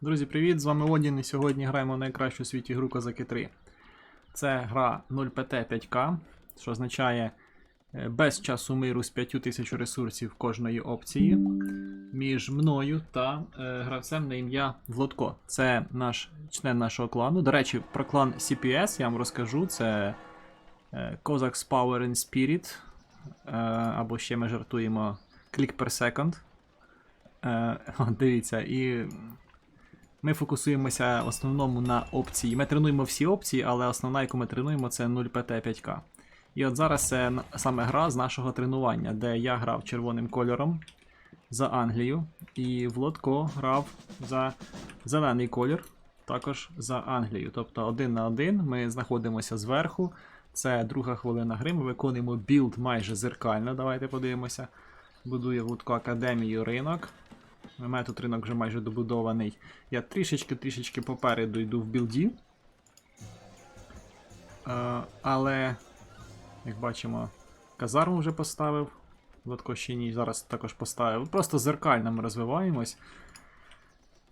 Друзі, привіт! З вами Одін і сьогодні граємо в найкращу у світі гру Козаки 3. Це гра 0PT 5К, що означає е, без часу миру з 5000 ресурсів кожної опції між мною та е, гравцем на ім'я Влодко. Це наш член нашого клану. До речі, про клан CPS я вам розкажу. Це е, Cossacks Power and Spirit. Е, або ще ми жартуємо Click per second. Е, дивіться, і ми фокусуємося в основному на опції. Ми тренуємо всі опції, але основна, яку ми тренуємо, це 0PT5К. І от зараз це саме гра з нашого тренування, де я грав червоним кольором за Англію, і Влодко грав за зелений колір, також за Англію. Тобто один на один ми знаходимося зверху. Це друга хвилина гри. Ми виконуємо білд майже зеркально. Давайте подивимося. Будує Влодко Академію ринок. У мене тут ринок вже майже добудований. Я трішечки-трішечки попереду йду в білді. Е, але, як бачимо, казарму вже поставив. Влодко ще ні, зараз також поставив. Просто зеркально ми розвиваємось.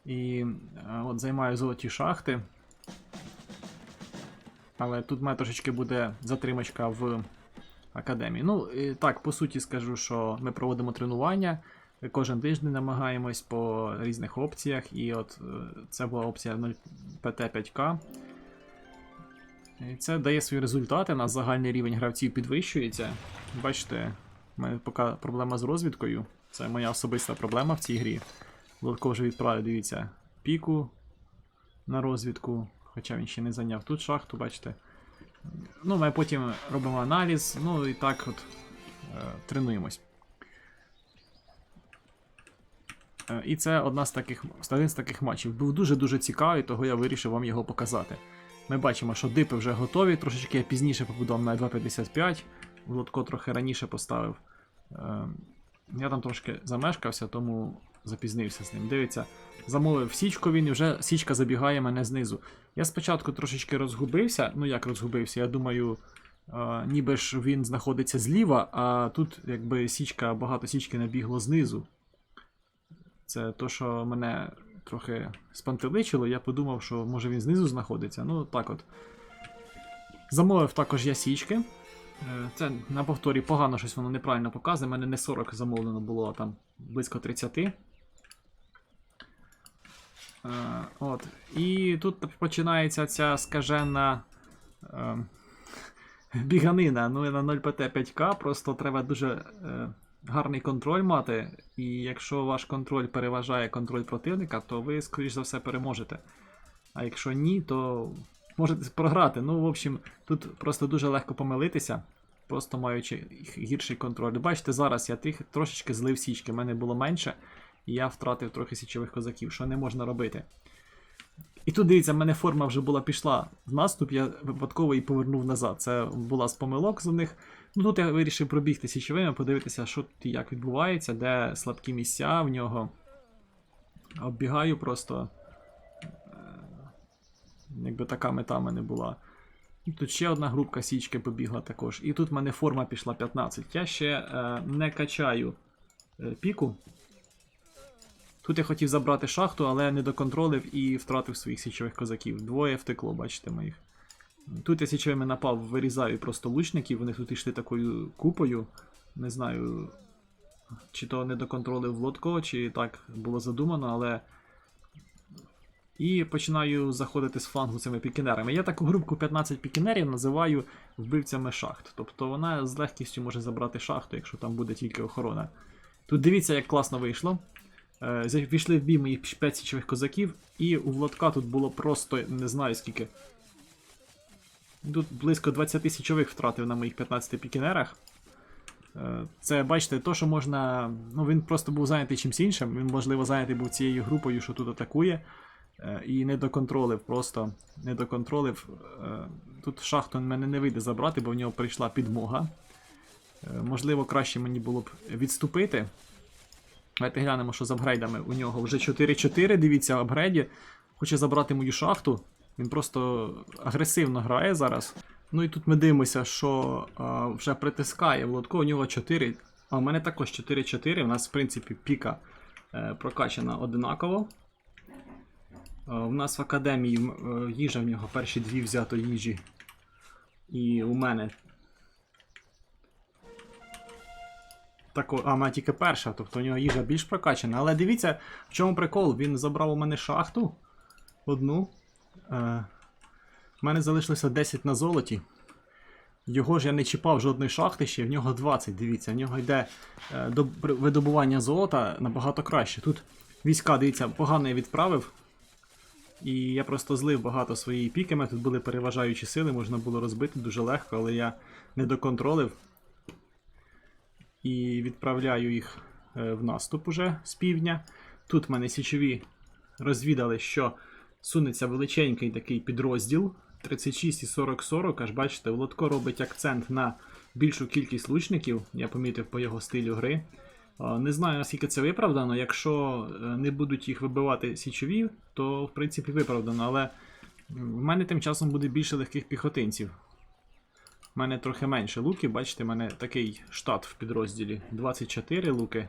І е, от займаю золоті шахти. Але тут в мене трошечки буде затримочка в академії. Ну, так, по суті, скажу, що ми проводимо тренування. Кожен тиждень намагаємось по різних опціях, і от е, це була опція 0PT5К. І це дає свої результати. У нас загальний рівень гравців підвищується. Бачите, в мене поки проблема з розвідкою. Це моя особиста проблема в цій грі. Лодко вже відправив, дивіться, піку на розвідку, хоча він ще не зайняв тут шахту, бачите. Ну, ми потім робимо аналіз, ну і так от е, тренуємось. Е, І це одна з таких, один з таких матчів. Був дуже-дуже цікавий, того я вирішив вам його показати. Ми бачимо, що дипи вже готові, трошечки я пізніше побудував на 2.55, Володко трохи раніше поставив. Е, Я там трошки замешкався, тому запізнився з ним. Дивіться, замовив січку він і вже січка забігає мене знизу. Я спочатку трошечки розгубився, ну як розгубився, я думаю, е, ніби ж він знаходиться зліва, а тут якби січка, багато січки набігло знизу. Це то, що мене трохи спантеличило, я подумав, що може він знизу знаходиться. Ну, так от. Замовив також я січки. Е, Це на повторі погано щось воно неправильно показує. У мене не 40 замовлено було, а там близько 30. Е, От. І тут починається ця скажена е, біганина. Ну і на 0PT5К просто треба дуже е, гарний контроль мати. І якщо ваш контроль переважає контроль противника, то ви, скоріш за все, переможете. А якщо ні, то можете програти. Ну, в общем, тут просто дуже легко помилитися, просто маючи гірший контроль. Бачите, зараз я тих, трошечки злив січки, в мене було менше, і я втратив трохи січових козаків, що не можна робити. І тут дивіться, в мене форма вже була пішла в наступ, я випадково її повернув назад. Це була з помилок з них. Ну тут я вирішив пробігти січовими, подивитися, що тут і як відбувається, де слабкі місця в нього. Оббігаю просто. Е, Якби така мета в мене була. Тут ще одна групка січки побігла також. І тут в мене форма пішла 15. Я ще е, не качаю е, піку. Тут я хотів забрати шахту, але не доконтролив і втратив своїх січових козаків. Двоє втекло, бачите моїх. Тут я січовими напав, вирізаю просто лучників, вони тут йшли такою купою. Не знаю, чи то не доконтролив Влодко, чи так було задумано, але. І починаю заходити з флангу цими пікінерами. Я таку групку 15 пікінерів називаю вбивцями шахт. Тобто вона з легкістю може забрати шахту, якщо там буде тільки охорона. Тут дивіться, як класно вийшло. Е, Війшли в бій мої 5 січових козаків, і у Владка тут було просто не знаю скільки. Тут близько 20 січових втратив на моїх 15 пікінерах. Е, Це, бачите, то, що можна. Ну, він просто був зайнятий чимсь іншим. Він, можливо, зайнятий був цією групою, що тут атакує. е, І не доконтролив, просто не доконтролив. Е, Тут шахту мене не вийде забрати, бо в нього прийшла підмога. Можливо, краще мені було б відступити. Давайте глянемо, що з апгрейдами. У нього вже 4-4, дивіться, в апгрейді. Хоче забрати мою шахту. Він просто агресивно грає зараз. Ну і тут ми дивимося, що а, вже притискає Володко, у нього 4. А у мене також 4-4. У нас, в принципі, піка е, прокачана одинаково. У нас в академії е, їжа в нього перші дві взято їжі. І у мене. Тако, а, в мене тільки перша, тобто у нього їжа більш прокачана. Але дивіться, в чому прикол. Він забрав у мене шахту. Одну. Е, у мене залишилося 10 на золоті. Його ж я не чіпав жодної шахти ще, в нього 20, дивіться, в нього йде е, до видобування золота набагато краще. Тут війська, дивіться, погано я відправив. І я просто злив багато своєї піками. Тут були переважаючі сили, можна було розбити дуже легко, але я не доконтролив. І відправляю їх е, в наступ уже з півдня. Тут в мене січові розвідали, що сунеться величенький такий підрозділ 36 і 40-40. Аж бачите, Володко робить акцент на більшу кількість лучників. Я помітив по його стилю гри. Не знаю, наскільки це виправдано. Якщо е, не будуть їх вибивати січові, то в принципі виправдано. Але в мене тим часом буде більше легких піхотинців. У мене трохи менше луків, бачите, в мене такий штат в підрозділі. 24 луки.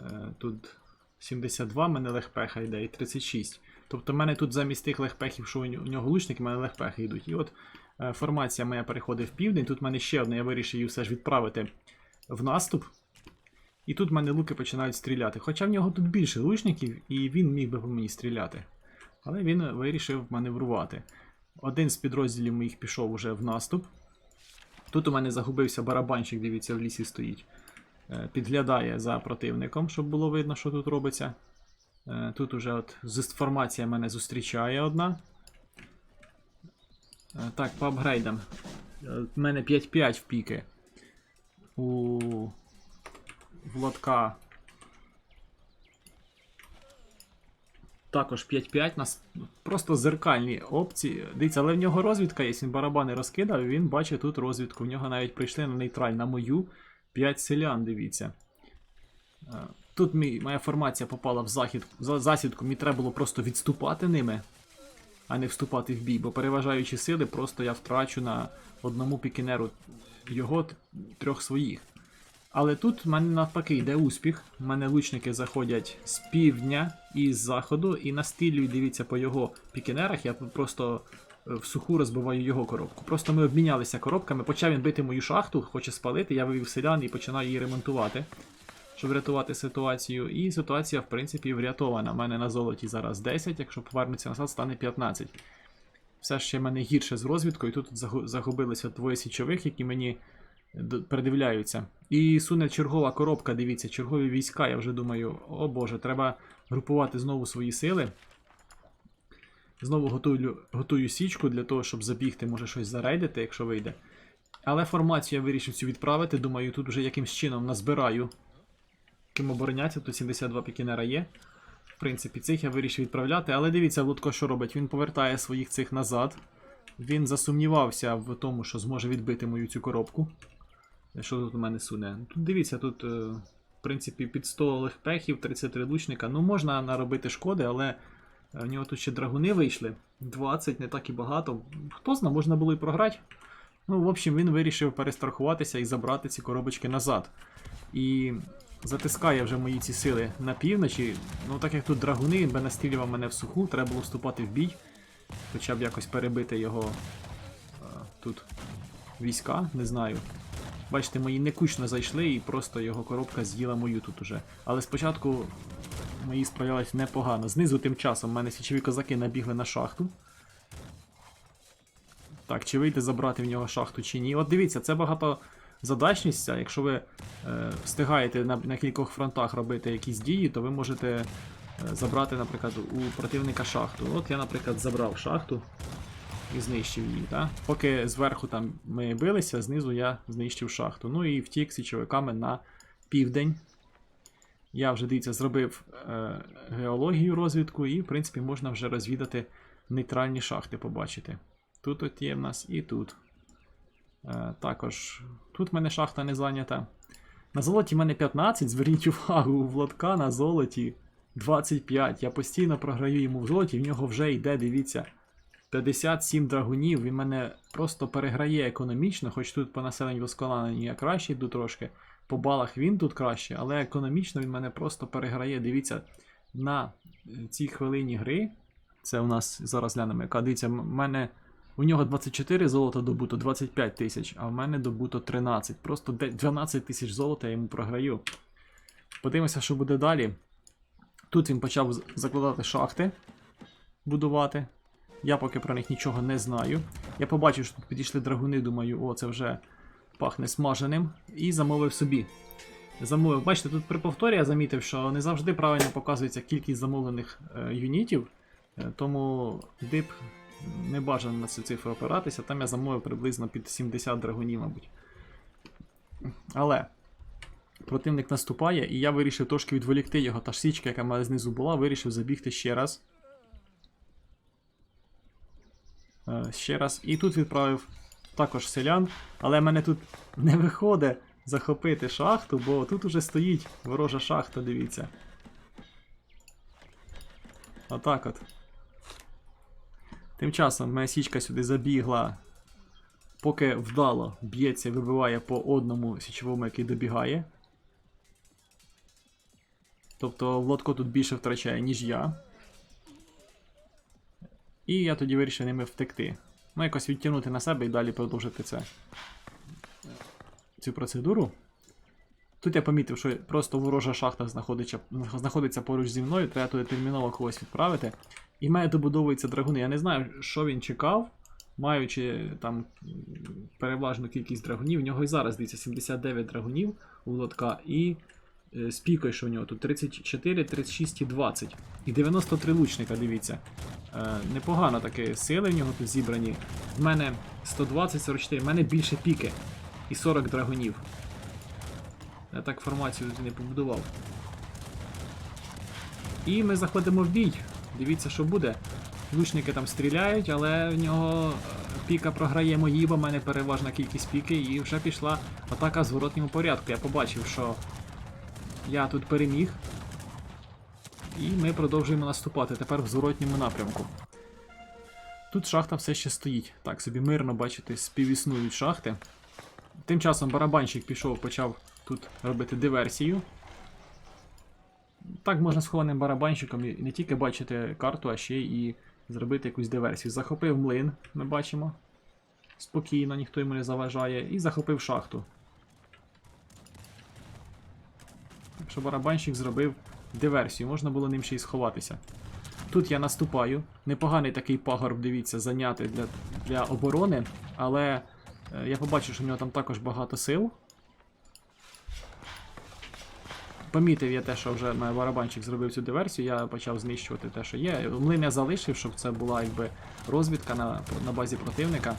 Е, Тут 72 в мене легпеха йде і 36. Тобто в мене тут замість тих легпехів, що у нього лучники, в мене легпехи йдуть. І от е, формація моя переходить в південь. Тут в мене ще одна, я вирішив її все ж відправити в наступ. І тут в мене луки починають стріляти. Хоча в нього тут більше лучників, і він міг би по мені стріляти. Але він вирішив маневрувати. Один з підрозділів моїх пішов уже в наступ. Тут у мене загубився барабанщик, дивіться, в лісі стоїть. Е, Підглядає за противником, щоб було видно, що тут робиться. Е, Тут уже от з- формація мене зустрічає одна. Е, Так, по апгрейдам. Е, В мене 5-5 в піки. У Владка. Також 5-5. У нас просто зеркальні опції. Дивіться, але в нього розвідка є, він барабани розкидав, він бачить тут розвідку. В нього навіть прийшли на нейтраль на мою 5 селян, дивіться. Тут мій, моя формація попала в захід, за- засідку, мені треба було просто відступати ними, а не вступати в бій, бо переважаючі сили, просто я втрачу на одному пікінеру його трьох своїх. Але тут в мене навпаки йде успіх. У мене лучники заходять з півдня і з заходу, і настрілюють, дивіться, по його пікінерах. Я просто е, в суху розбиваю його коробку. Просто ми обмінялися коробками. Почав він бити мою шахту, хоче спалити. Я вивів селян і починаю її ремонтувати, щоб врятувати ситуацію. І ситуація, в принципі, врятована. У мене на золоті зараз 10, якщо повернеться назад, стане 15. Все ще в мене гірше з розвідкою. Тут загубилися двоє січових, які мені передивляються. І суне чергова коробка, дивіться, чергові війська. Я вже думаю, о боже, треба групувати знову свої сили. Знову готую, готую січку для того, щоб забігти, може щось зарейдити, якщо вийде. Але формацію я вирішив цю відправити. Думаю, тут вже якимсь чином назбираю. Ким оборонятися, тут 72 пікінера є. В принципі, цих я вирішив відправляти. Але дивіться, Лутко, що робить? Він повертає своїх цих назад. Він засумнівався в тому, що зможе відбити мою цю коробку. Що тут у мене суне? Тут дивіться, тут, е, в принципі, під 100 легпехів, 33 лучника. Ну, можна наробити шкоди, але е, в нього тут ще драгуни вийшли. 20, не так і багато. Хто знає, можна було і програти. Ну, в общем, він вирішив перестрахуватися і забрати ці коробочки назад. І затискає вже мої ці сили на півночі. Ну, так як тут драгуни, він настрілював мене в суху, треба було вступати в бій. Хоча б якось перебити його е, тут війська, не знаю. Бачите, мої некучно зайшли і просто його коробка з'їла мою тут уже. Але спочатку мої справлялись непогано. Знизу тим часом в мене січові козаки набігли на шахту. Так, чи вийде забрати в нього шахту чи ні. От дивіться, це багатозадачність. ця. Якщо ви е, встигаєте на, на кількох фронтах робити якісь дії, то ви можете е, забрати, наприклад, у противника шахту. От я, наприклад, забрав шахту і знищив її. Так? Поки зверху там ми билися, знизу я знищив шахту. Ну і втік січовиками на південь. Я вже дивіться, зробив е, геологію розвідку, і, в принципі, можна вже розвідати нейтральні шахти, побачити. Тут от є в нас і тут. Е, також тут в мене шахта не зайнята. На золоті в мене 15, зверніть увагу, у Владка на золоті 25. Я постійно програю йому в золоті, в нього вже йде, дивіться, 57 драгунів. Він мене просто переграє економічно, хоч тут по населенню Восколані я краще йду трошки. По балах він тут краще, але економічно він мене просто переграє. Дивіться, на е, цій хвилині гри Це у нас зараз глянемо, яка дивіться, м- мене. У нього 24 золота добуто, 25 тисяч, а в мене добуто 13. Просто 12 тисяч золота я йому програю. Подивимося, що буде далі. Тут він почав закладати шахти, будувати. Я поки про них нічого не знаю. Я побачив, що тут підійшли драгуни, думаю, о, це вже пахне смаженим. І замовив собі. Замовив. Бачите, тут при повторі я замітив, що не завжди правильно показується кількість замовлених е, юнітів. Е, тому дип не бажано на цю цифру опиратися. Там я замовив приблизно під 70 драгунів, мабуть. Але противник наступає, і я вирішив трошки відволікти його. Та ж січка, яка в мене знизу була, вирішив забігти ще раз. Е, ще раз. І тут відправив також селян. Але мене тут не виходить захопити шахту, бо тут уже стоїть ворожа шахта, дивіться. Отак от. Тим часом моя січка сюди забігла, поки вдало б'ється, вибиває по одному січовому, який добігає. Тобто Влодко тут більше втрачає, ніж я. І я тоді вирішив ними втекти. Ну, якось відтягнути на себе і далі продовжити це. Цю процедуру. Тут я помітив, що просто ворожа шахта знаходиться, знаходиться поруч зі мною, треба туди терміново когось відправити. І в мене добудовуються драгуни. Я не знаю, що він чекав, маючи там переважну кількість драгунів. У нього і зараз дивіться 79 драгунів у лотка, і е, з що у нього тут 34, 36 і 20. І 93 лучника, дивіться. Е, непогано таке сили в нього тут зібрані. В мене 120, 44, в мене більше піки. І 40 драгунів. Я так формацію не побудував. І ми заходимо в бій. Дивіться, що буде. Лучники там стріляють, але в нього е, піка програє мої, бо в мене переважна кількість піки, і вже пішла атака в зворотньому порядку. Я побачив, що я тут переміг. І ми продовжуємо наступати тепер в зворотньому напрямку. Тут шахта все ще стоїть. Так, собі мирно бачите, співіснують шахти. Тим часом барабанщик пішов, почав тут робити диверсію. Так можна схованим барабанщиком і не тільки бачити карту, а ще і зробити якусь диверсію. Захопив млин, ми бачимо. Спокійно, ніхто йому не заважає. І захопив шахту. Так що барабанщик зробив диверсію, можна було ним ще й сховатися. Тут я наступаю. Непоганий такий пагорб, дивіться, зайняти для, для оборони, але е, я побачив, що в нього там також багато сил. Помітив я те, що вже барабанчик зробив цю диверсію, я почав знищувати те, що є. Млин я залишив, щоб це була якби розвідка на, на базі противника.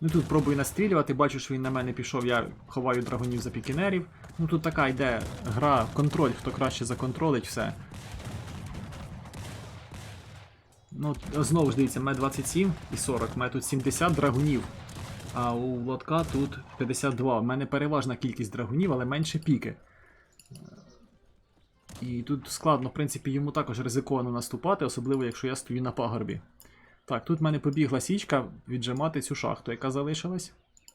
Ну тут пробую настрілювати, бачу, що він на мене пішов, я ховаю драгонів за пікінерів. Ну тут така йде гра, контроль, хто краще законтролить все. Ну, знову ж дивіться, мене 27 і 40, мене тут 70 драгунів. А у лотка тут 52. У мене переважна кількість драгунів, але менше піки. І тут складно, в принципі, йому також ризиковано наступати, особливо якщо я стою на пагорбі. Так, тут в мене побігла січка віджимати цю шахту, яка залишилась.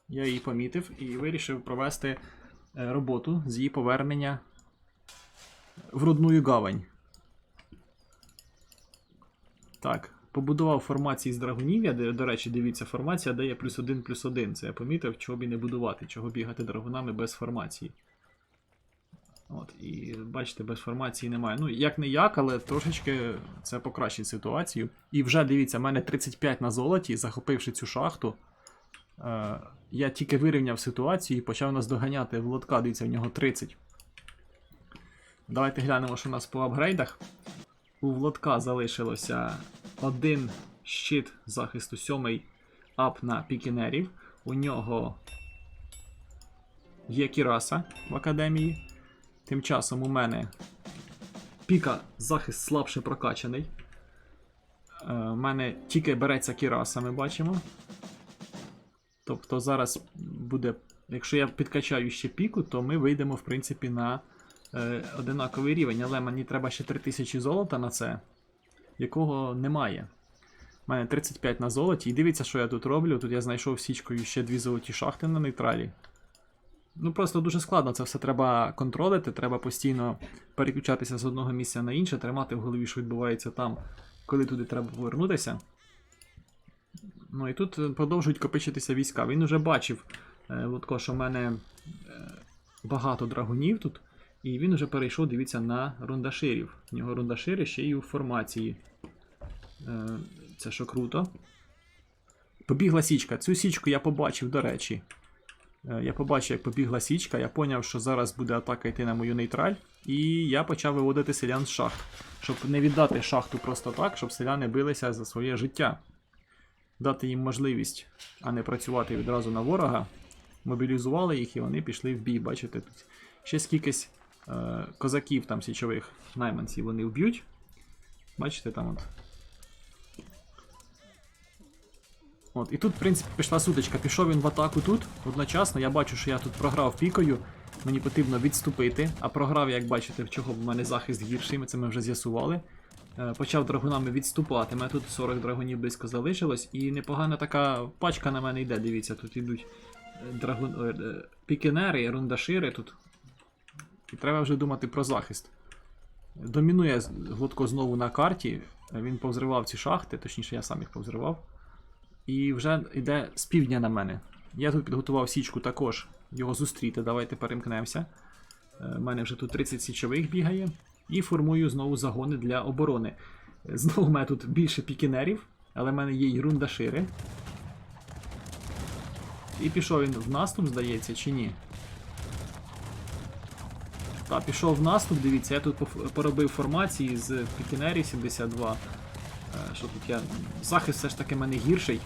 Я її помітив і вирішив провести е, роботу з її повернення в рудную гавань. Так, побудував формації з драгунів. Де, до речі, дивіться, формація дає плюс один плюс один. Це я помітив, чого б і не будувати, чого бігати драгунами без формації. От, і бачите, без формації немає. Ну, як не як, але трошечки це покращить ситуацію. І вже дивіться, в мене 35 на золоті, захопивши цю шахту. Е, я тільки вирівняв ситуацію і почав нас доганяти в лотка, дивіться, в нього 30. Давайте глянемо, що у нас по апгрейдах. У Влодка залишилося один щит захисту, сьомий ап на пікінерів. У нього є кіраса в академії. Тим часом у мене піка захист слабше прокачаний. Е, У мене тільки береться кіраса, ми бачимо. Тобто зараз буде. Якщо я підкачаю ще піку, то ми вийдемо, в принципі, на е, одинаковий рівень. Але мені треба ще 3000 золота на це, якого немає. У мене 35 на золоті. І дивіться, що я тут роблю. Тут я знайшов січкою ще дві золоті шахти на нейтралі. Ну просто дуже складно це все треба контролити, треба постійно переключатися з одного місця на інше, тримати в голові, що відбувається там, коли туди треба повернутися. Ну і тут е, продовжують копичитися війська. Він уже бачив, е, Лутко, що в мене е, багато драгунів тут. І він вже перейшов, дивіться, на рундаширів. У нього рундашири ще й у формації. Це що круто. Побігла січка. Цю січку я побачив, до речі. Е, Я побачив, як побігла січка, я поняв, що зараз буде атака йти на мою нейтраль, і я почав виводити селян з шахт, щоб не віддати шахту просто так, щоб селяни билися за своє життя. Дати їм можливість, а не працювати відразу на ворога. Мобілізували їх і вони пішли в бій. Бачите, тут ще скількись е, козаків там січових найманців вони вб'ють. Бачите, там от От, і тут, в принципі, пішла сутичка. Пішов він в атаку тут одночасно. Я бачу, що я тут програв пікою. Мені потрібно відступити. А програв, як бачите, в чого в мене захист гірший, ми це ми вже з'ясували. Е, почав драгунами відступати. Мене тут 40 драгунів близько залишилось. І непогана така пачка на мене йде. Дивіться, тут йдуть е, драгун... е, пікінери, рундашири тут. І треба вже думати про захист. Домінує Глотко знову на карті. Він повзривав ці шахти, точніше, я сам їх повзривав. І вже йде з півдня на мене. Я тут підготував січку також його зустріти. Давайте перемкнемося. У мене вже тут 30 січових бігає. І формую знову загони для оборони. Е, Знову в мене тут більше пікінерів, але в мене є й рундашири. І пішов він в наступ, здається, чи ні? Так, пішов в наступ, дивіться, я тут поробив формації з пікінерів 72. Е, Що тут я. Захист все ж таки в мене гірший,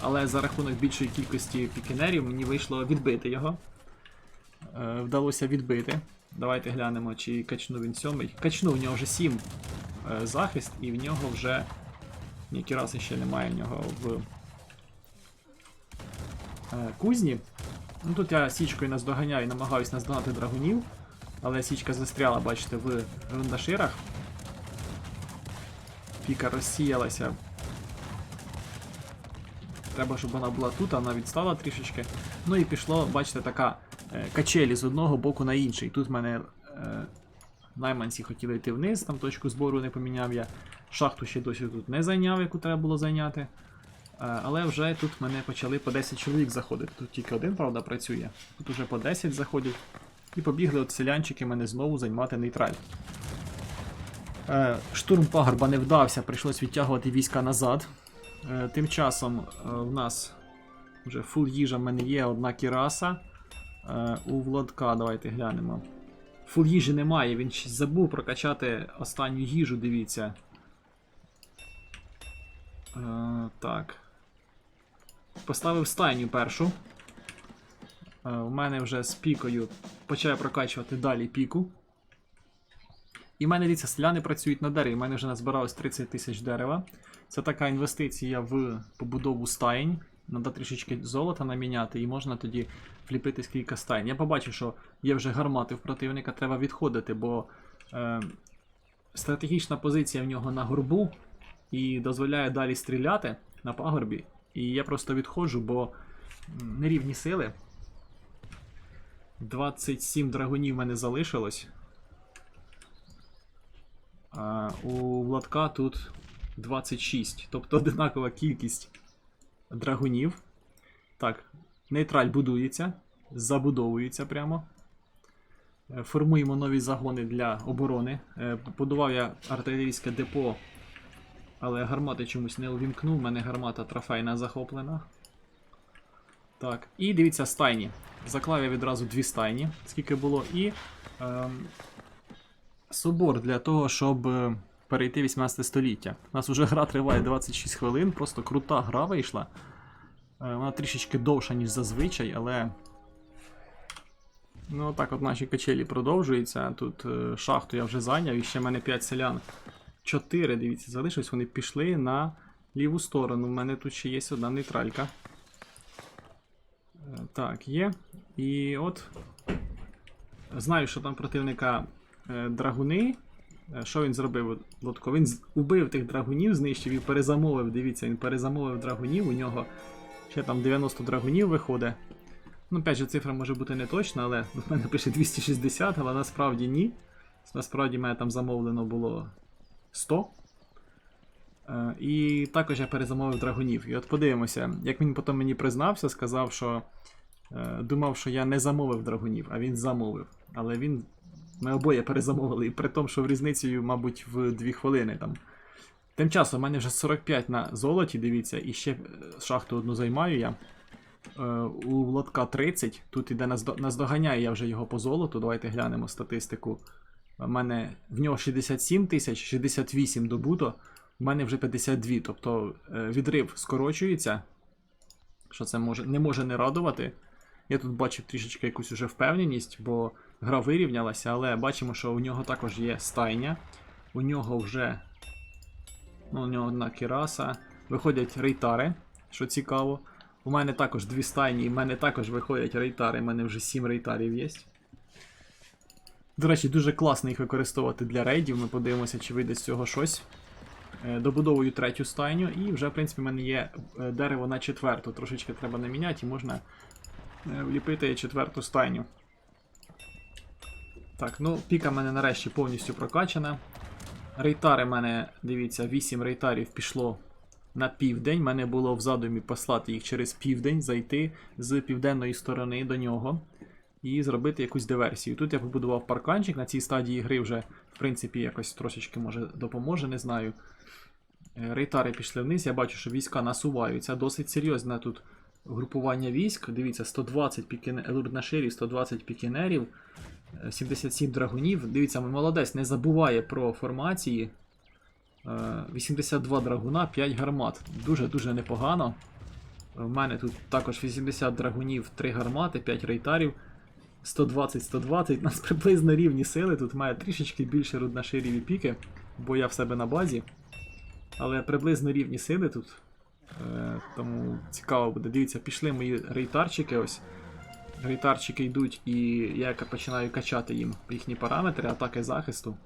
але за рахунок більшої кількості пікінерів мені вийшло відбити його. Е, Вдалося відбити. Давайте глянемо, чи качну він сьомий. Качну, в нього вже 7 е, захист, і в нього вже. Ні, Кіраси ще немає в нього в кузні. Ну тут я січкою наздоганяю і намагаюсь наздогнати драгунів. Але січка застряла, бачите, в рундаширах. Піка розсіялася. Треба, щоб вона була тут, а вона відстала трішечки. Ну і пішло, бачите, така е, качелі з одного боку на інший. Тут в мене е, найманці хотіли йти вниз, там точку збору не поміняв я. Шахту ще досі тут не зайняв, яку треба було зайняти. Е, але вже тут мене почали по 10 чоловік заходити. Тут тільки один, правда, працює. Тут уже по 10 заходять. І побігли от селянчики мене знову займати нейтраль. Е, штурм пагорба не вдався, прийшлось відтягувати війська назад. Е, тим часом е, в нас вже фул їжа в мене є, одна кіраса. У Владка, давайте глянемо. Фул їжі немає, він забув прокачати останню їжу, дивіться. Так. Поставив стайню першу. У мене вже з пікою почав прокачувати далі піку. І в мене дивіться, селяни працюють на дереві. У мене вже назбиралось 30 тисяч дерева. Це така інвестиція в побудову стаєнь. Надо трішечки золота наміняти, і можна тоді вліпити кілька стаєнь. Я побачив, що є вже гармати в противника, треба відходити, бо е, стратегічна позиція в нього на горбу і дозволяє далі стріляти на пагорбі. І я просто відходжу, бо нерівні сили. 27 драгунів в мене залишилось. А у Владка тут 26. Тобто одинакова кількість драгунів. Так, нейтраль будується, забудовується прямо. Е, Формуємо нові загони для оборони. Е, Побудував я артилерійське депо, але гармати чомусь не увімкнув. У мене гармата трофейна захоплена. Так, і дивіться стайні. Заклав я відразу дві стайні, скільки було, і ем, собор для того, щоб е, перейти 18 століття. У нас вже гра триває 26 хвилин, просто крута гра вийшла. Е, Вона трішечки довша, ніж зазвичай, але. Ну, так от наші качелі продовжуються. Тут е, шахту я вже зайняв, і ще в мене 5 селян. 4, дивіться, залишилось, вони пішли на ліву сторону. У мене тут ще є одна нейтралька. Так, є. І от. Знаю, що там противника драгуни. Е, Що він зробив? Лотко? Він убив тих драгунів, знищив і перезамовив. Дивіться, він перезамовив драгунів. У нього ще там 90 драгунів виходить. Ну, опять же, цифра може бути не точна, але в мене пише 260, але насправді ні. Насправді мене там замовлено було 100. Е, І також я перезамовив драгунів. І от подивимося, як він потім мені признався, сказав, що е, думав, що я не замовив драгунів, а він замовив. Але він. Ми обоє перезамовили, і при тому, що в різницею, мабуть, в 2 хвилини там. Тим часом у мене вже 45 на золоті, дивіться, і ще е, шахту одну займаю я. Е, у Влодка 30. Тут іде наздо- наздоганяю я вже його по золоту. Давайте глянемо статистику. У мене в нього 67 тисяч, 68 добуто. У мене вже 52. Тобто е, відрив скорочується. Що це може, не може не радувати. Я тут бачив трішечки якусь уже впевненість, бо гра вирівнялася, але бачимо, що у нього також є стайня. У нього вже. Ну, у нього одна кіраса. Виходять рейтари, що цікаво. У мене також дві стайні, і в мене також виходять рейтари. У мене вже 7 рейтарів є. До речі, дуже класно їх використовувати для рейдів. Ми подивимося, чи вийде з цього щось. Е, Добудовую третю стайню, і вже, в принципі, в мене є е, дерево на четверту. Трошечки треба наміняти, і можна е, вліпити четверту стайню. Так, ну, піка в мене нарешті повністю прокачана. Рейтари в мене, дивіться, 8 рейтарів пішло на південь. У мене було в задумі послати їх через південь, зайти з південної сторони до нього і зробити якусь диверсію. Тут я побудував парканчик, на цій стадії гри вже, в принципі, якось трошечки може допоможе, не знаю. Е, Рейтари пішли вниз, я бачу, що війська насуваються. Досить серйозне тут групування військ. Дивіться, 120 пікіне... лурднаширів, 120 пікінерів, 77 драгунів. Дивіться, молодець не забуває про формації. Е, 82 драгуна, 5 гармат. Дуже-дуже непогано. У мене тут також 80 драгунів, 3 гармати, 5 рейтарів. 120-120, у нас приблизно рівні сили. Тут має трішечки більше руднаширів і піки, бо я в себе на базі. Але приблизно рівні сили тут. Е, тому цікаво буде. Дивіться, пішли мої рейтарчики ось. Рейтарчики йдуть, і я починаю качати їм їхні параметри, атаки захисту.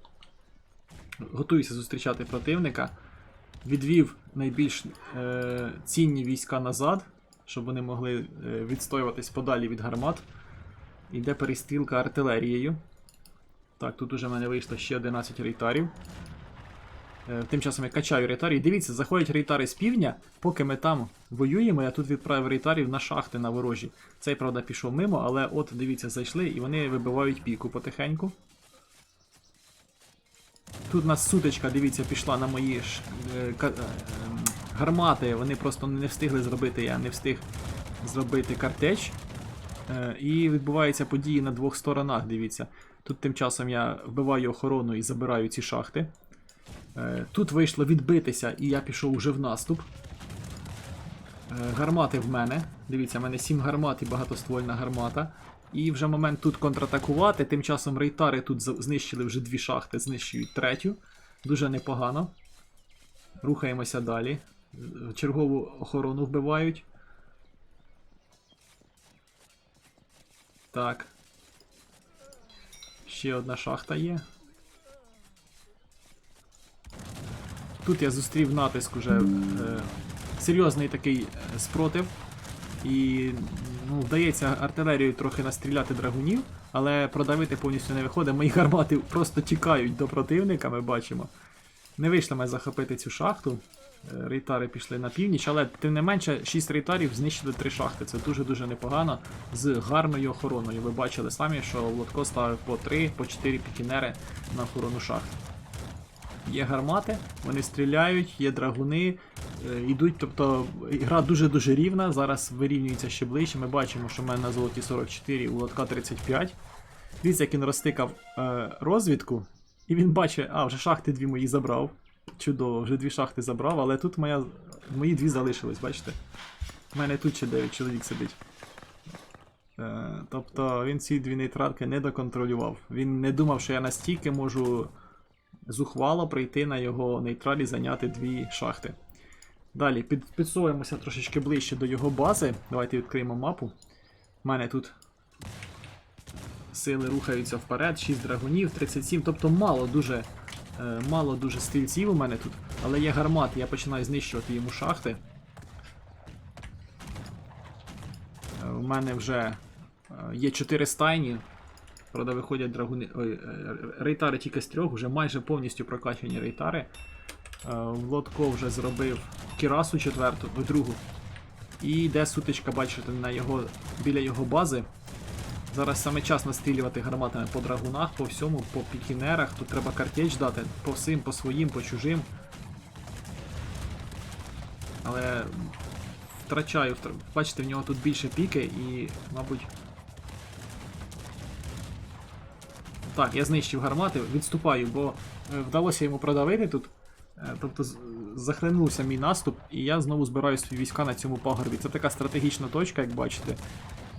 Готуюся зустрічати противника. Відвів найбільш е, цінні війська назад, щоб вони могли е, відстоюватись подалі від гармат. Іде перестрілка артилерією. Так, тут уже в мене вийшло ще 11 рейтарів. Е, Тим часом я качаю рейтарів. Дивіться, заходять рейтари з півдня, поки ми там воюємо, я тут відправив рейтарів на шахти на ворожі. Цей, правда, пішов мимо, але от дивіться, зайшли і вони вибивають піку потихеньку. Тут у нас сутичка, дивіться, пішла на мої ж, е, е, ем, гармати. Вони просто не встигли зробити, я не встиг зробити картеч. І відбуваються події на двох сторонах, дивіться. Тут тим часом я вбиваю охорону і забираю ці шахти. Е, Тут вийшло відбитися, і я пішов уже в наступ. Е, Гармати в мене. Дивіться, в мене 7 гармат і багатоствольна гармата. І вже момент тут контратакувати. Тим часом рейтари тут знищили вже дві шахти, знищують третю. Дуже непогано. Рухаємося далі. Е, Чергову охорону вбивають. Так. Ще одна шахта є. Тут я зустрів натиск уже е, серйозний такий е, спротив. І ну, вдається артилерією трохи настріляти драгунів, але продавити повністю не виходить. Мої гармати просто тікають до противника, ми бачимо. Не вийшло ми захопити цю шахту. Е, Рейтари пішли на північ, але тим не менше 6 рейтарів знищили 3 шахти. Це дуже-дуже непогано з гарною охороною. Ви бачили самі, що Лотко ставив по 3, по 4 пікінери на охорону шахт. Є гармати, вони стріляють, є драгуни, е, йдуть, тобто гра дуже-дуже рівна, зараз вирівнюється ще ближче. Ми бачимо, що в мене на золоті 44, у лотка 35. Дивіться, як він розтикав е, розвідку, і він бачить, а, вже шахти дві мої забрав. Чудово, вже дві шахти забрав, але тут моя, мої дві залишились, бачите? У мене тут ще 9 чоловік сидить. Е, тобто він ці дві нейтралки не доконтролював. Він не думав, що я настільки можу зухвало прийти на його нейтралі зайняти дві шахти. Далі під, підсовуємося трошечки ближче до його бази. Давайте відкриємо мапу. У мене тут сили рухаються вперед, 6 драгунів, 37, тобто мало дуже, е, мало дуже стрільців у мене тут, але є гармати, я починаю знищувати йому шахти. Е, У мене вже е, є 4 стайні. Правда, виходять драгуни. Ой, е, рейтари тільки з трьох, вже майже повністю прокачані рейтари. Е, Влодко вже зробив кірасу четверту, ой, другу. І йде сутичка, бачите, на його, біля його бази. Зараз саме час настрілювати гарматами по драгунах, по всьому, по пікінерах. Тут треба картеч дати по всім, по своїм, по чужим. Але втрачаю, втр... бачите, в нього тут більше піки і, мабуть. Так, я знищив гармати, відступаю, бо е, вдалося йому продавити тут. Е, Тобто захлинувся мій наступ, і я знову збираю свої війська на цьому пагорбі. Це така стратегічна точка, як бачите.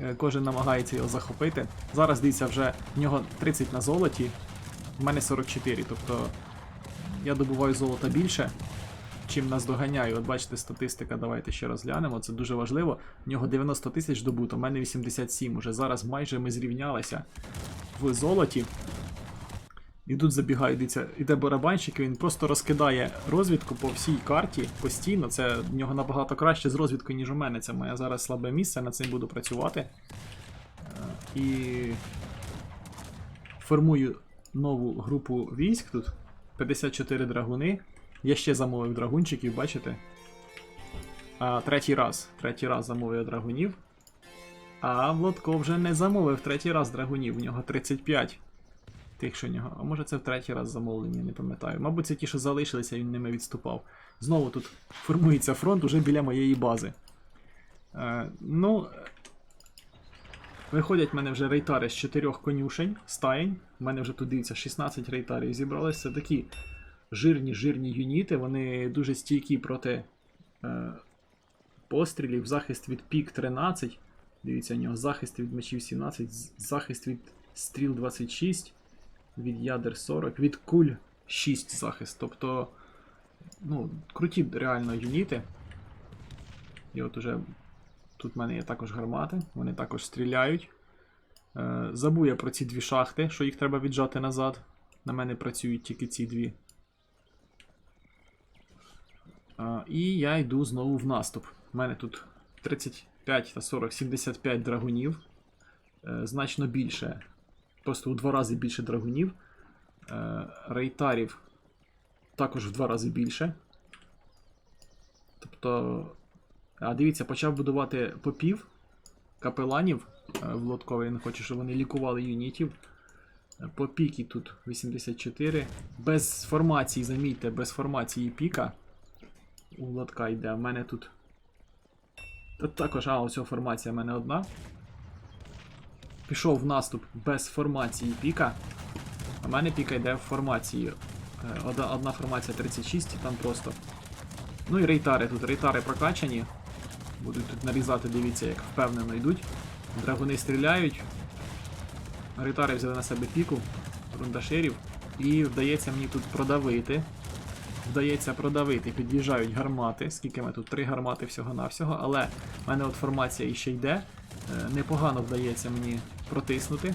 Е, Кожен намагається його захопити. Зараз дивіться, вже в нього 30 на золоті, в мене 44. Тобто я добуваю золота більше, чим нас доганяю. От бачите, статистика, давайте ще раз глянемо. Це дуже важливо. В нього 90 тисяч добуто, в мене 87 уже. Зараз майже ми зрівнялися в золоті. І тут забігає, дивіться, іде барабанщик, і він просто розкидає розвідку по всій карті постійно. Це в нього набагато краще з розвідкою, ніж у мене. Це моє зараз слабе місце, над цим буду працювати. Е, І формую нову групу військ тут. 54 драгуни. Я ще замовив драгунчиків, бачите? А, третій раз. Третій раз замовив драгунів. А Влодко вже не замовив третій раз драгунів, в нього 35 тих, що в нього. А може це в третій раз замовлення, не пам'ятаю. Мабуть, це ті, що залишилися, він ними відступав. Знову тут формується фронт уже біля моєї бази. Е, ну. Виходять в мене вже рейтари з чотирьох конюшень, стаєнь. У мене вже тут дивіться 16 рейтарів зібралось. Це такі жирні жирні юніти. Вони дуже стійкі проти е, пострілів. Захист від пік 13. Дивіться, у нього захист від мечів 17, захист від стріл 26, від ядер 40, від куль 6 захист. Тобто, ну, круті реально юніти. І от уже тут в мене є також гармати, вони також стріляють. Е, забув я про ці дві шахти, що їх треба віджати назад. На мене працюють тільки ці дві. І я йду знову в наступ. У мене тут 35 та 40, 75 драгунів. Е, значно більше. Просто у два рази більше драгунів. Е, рейтарів також в два рази більше. Тобто. А дивіться, почав будувати попів капеланів е, в Лоткові. Він хоче, щоб вони лікували юнітів. По піки тут 84. Без формації, замітьте, без формації піка. У лотка йде. В мене тут. Тут також, а, ось формація в мене одна. Пішов в наступ без формації піка. А в мене піка йде в формації. Е, Одна, одна формація 36, там просто. Ну і рейтари тут. Рейтари прокачані. Будуть тут нарізати, дивіться, як впевнено йдуть. Драгуни стріляють. Рейтари взяли на себе піку, рундаширів. І вдається мені тут продавити. Вдається продавити, під'їжджають гармати. Скільки ми тут? Три гармати всього-навсього, але в мене от формація іще йде. Е, Непогано вдається мені протиснути.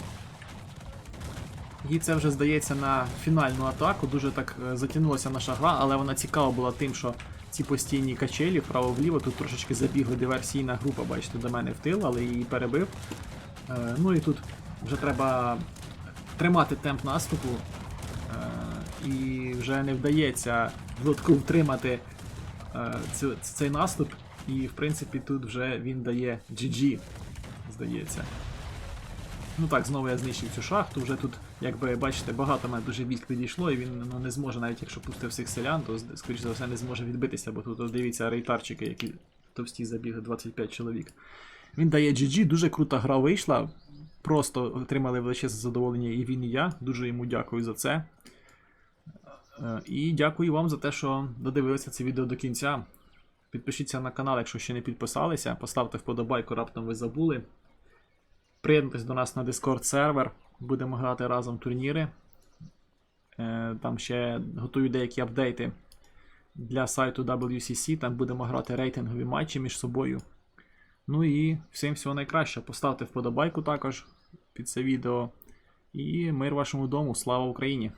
І це вже здається на фінальну атаку. Дуже так е, затягнулася наша гра, але вона цікава була тим, що ці постійні качелі вправо-вліво. Тут трошечки забігла диверсійна група, бачите, до мене в тил, але її перебив. Е, ну і тут вже треба тримати темп наступу. І вже не вдається Влодку втримати е, цю- цей наступ. І в принципі тут вже він дає GG, здається. Ну так, знову я знищив цю шахту. Вже тут, якби бачите, багато мене дуже військ підійшло, і він ну, не зможе, навіть якщо пустив всіх селян, то скоріш за все не зможе відбитися, бо тут дивіться рейтарчики, які товсті забіги 25 чоловік. Він дає GG, дуже крута гра вийшла. Просто отримали величезне задоволення і він, і я. Дуже йому дякую за це. Е, І дякую вам за те, що додивилися це відео до кінця. Підпишіться на канал, якщо ще не підписалися. Поставте вподобайку, раптом ви забули. Приєднуйтесь до нас на Discord сервер. Будемо грати разом турніри. Е, Там ще готую деякі апдейти для сайту WCC. Там будемо грати рейтингові матчі між собою. Ну і всім всього найкращого. Поставте вподобайку також під це відео. І мир вашому дому. Слава Україні!